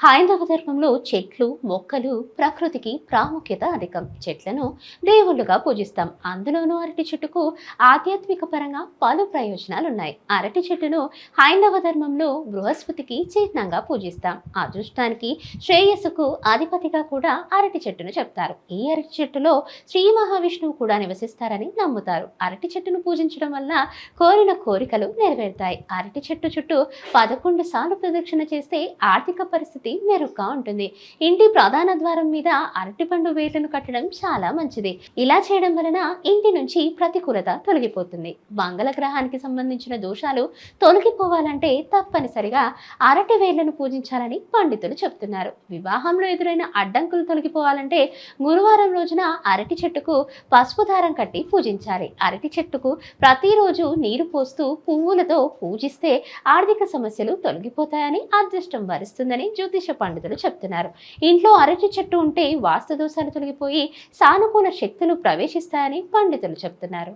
హైందవ ధర్మంలో చెట్లు మొక్కలు ప్రకృతికి ప్రాముఖ్యత అధికం. చెట్లను దేవుళ్ళుగా పూజిస్తాం. అందులోనూ అరటి చెట్టుకు ఆధ్యాత్మిక పరంగా పలు ప్రయోజనాలు ఉన్నాయి అరటి చెట్టును హైందవ ధర్మంలో బృహస్పతికి చిహ్నంగా పూజిస్తాం. అదృష్టానికి శ్రేయస్సుకు అధిపతిగా కూడా అరటి చెట్టును చెప్తారు. ఈ అరటి చెట్టులో శ్రీ మహావిష్ణువు కూడా నివసిస్తారని నమ్ముతారు. అరటి చెట్టును పూజించడం వల్ల కోరిన కోరికలు నెరవేరుతాయి. అరటి చెట్టు చుట్టూ పదకొండు సార్లు ప్రదక్షిణ చేస్తే ఆర్థిక పరిస్థితి మెరుగ్గా ఉంటుంది. ఇంటి ప్రధాన ద్వారం మీద అరటిపండు వేర్లను కట్టడం చాలా మంచిది. ఇలా చేయడం వలన ఇంటి నుంచి ప్రతికూలత తొలగిపోతుంది. మంగళ గ్రహానికి సంబంధించిన దోషాలు తొలగిపోవాలంటే తప్పనిసరిగా అరటి వేర్లను పూజించాలని పండితులు చెప్తున్నారు వివాహంలో ఎదురైన అడ్డంకులు తొలగిపోవాలంటే గురువారం రోజున అరటి చెట్టుకు పసుపు దారం కట్టి పూజించాలి. అరటి చెట్టుకు ప్రతిరోజు నీరు పోస్తూ పువ్వులతో పూజిస్తే ఆర్థిక సమస్యలు తొలగిపోతాయని అదృష్టం వరిస్తుందని జ్యోతిష పండితులు చెప్తున్నారు. ఇంట్లో అరటి చెట్టు ఉంటే వాస్తు దోషాలు తొలగిపోయి సానుకూల శక్తులు ప్రవేశిస్తాయని పండితులు చెప్తున్నారు.